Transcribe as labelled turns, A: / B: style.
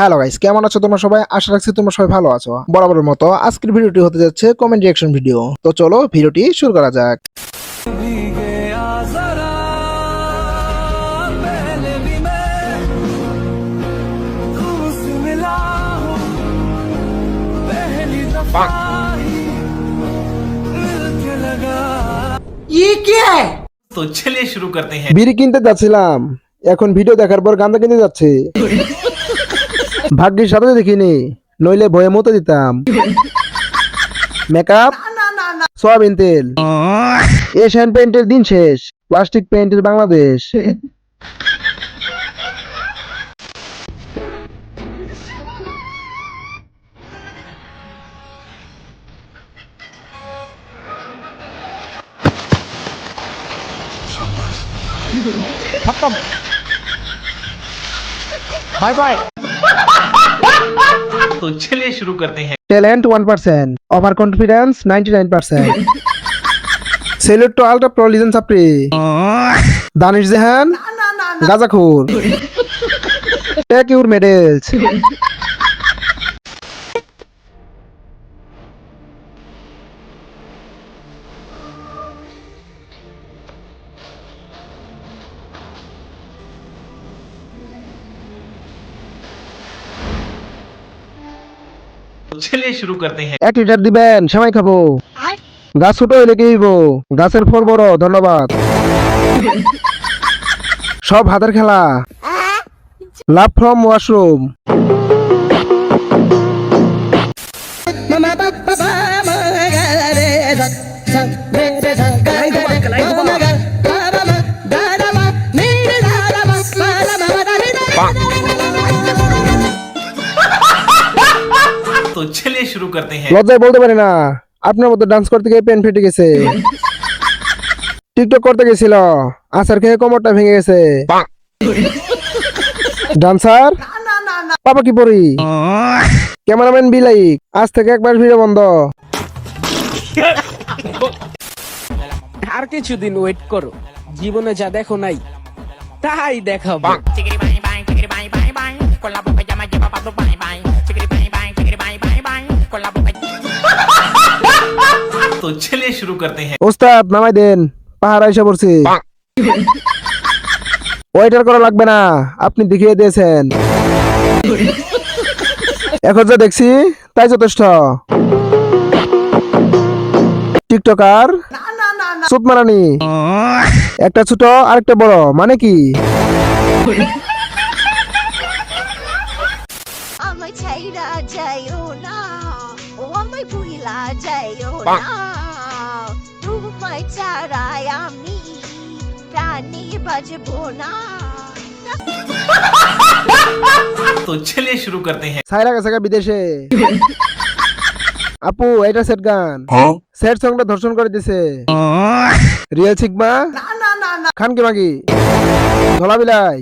A: Hello guys কেমন আছো তোমরা সবাই? আশা রাখছি তোমরা সবাই ভালো আছো। বরাবরের মতো আজকের ভিডিওটি হতে যাচ্ছে কমেন্ট রিয়াকশন ভিডিও তো চলো ভিডিওটি শুরু করা যাক।
B: তো চলে শুরু করতে হ্যাঁ
A: বিড়ি কিনতে যাচ্ছিলাম। এখন ভিডিও দেখার পর গান্দা কিনতে যাচ্ছে। ভাগ্যের সাথে দেখিনি। নইলে ভয়ে মতো দিতাম। মেকআপ সয়াবিন তেল এশিয়ান পেন্টের দিন শেষ, প্লাস্টিক পেন্টের বাংলাদেশ। Bye bye.
B: तो चलिए शुरू करते हैं।
A: Talent one percent over confidence ninety nine percent salute to ultra pro legend Sapre Danish Jahan गाजाखोर टेक योर
B: मेडल्स চলে শুরু করতে হ্যাঁ।
A: এক লিটার দিবেন সময় খাব। গাছ ছোট হইলে কি হইব? গাছের ফল বড় ধন্যবাদ। সব হাতের খেলা। Love from washroom Bang.
B: तो चलिए शुरू करते हैं
A: লজ্জায় বলতে পারি না আপনার মতো ডান্স করতে গিয়ে পেন ফেটে গেছে টিকটক করতে গেছিল আচার খেয়ে কোমরটা ভেঙে গেছে ডান্সার পাপা কি পড়ি ক্যামেরাম্যান বিলাইক আজ থেকে একবার ভিডিও বন্ধ
C: আর কিছুদিন ওয়েট করো জীবনে যা দেখো নাই তাই দেখাবো
B: तो चलिए शुरू करते हैं
A: ওস্তাদ নামাই দেন পাহাড় এসে পড়ছি ওয়েটার করা লাগবে না আপনি দেখিয়ে দিয়েছেন এখন যা দেখছি তাই যথেষ্ট টিকটকার সুত মারানি একটা ছোট আরেকটা বড় মানে কি
D: আমায় ছাইরা যাইও না ও আমায় ভুইলা যাইও না তোমায় ছাড়াই আমি প্রাণী বাজবো না
B: তো চলিয়ে শুরু করতে हैं
A: সাইরা কাছে বিদেশে আপু এটা সেট গান সেট সংটা ধর্ষণ করে দিছে রিয়েল সিগমা না না না খান কি মাগি ধলা বিলাই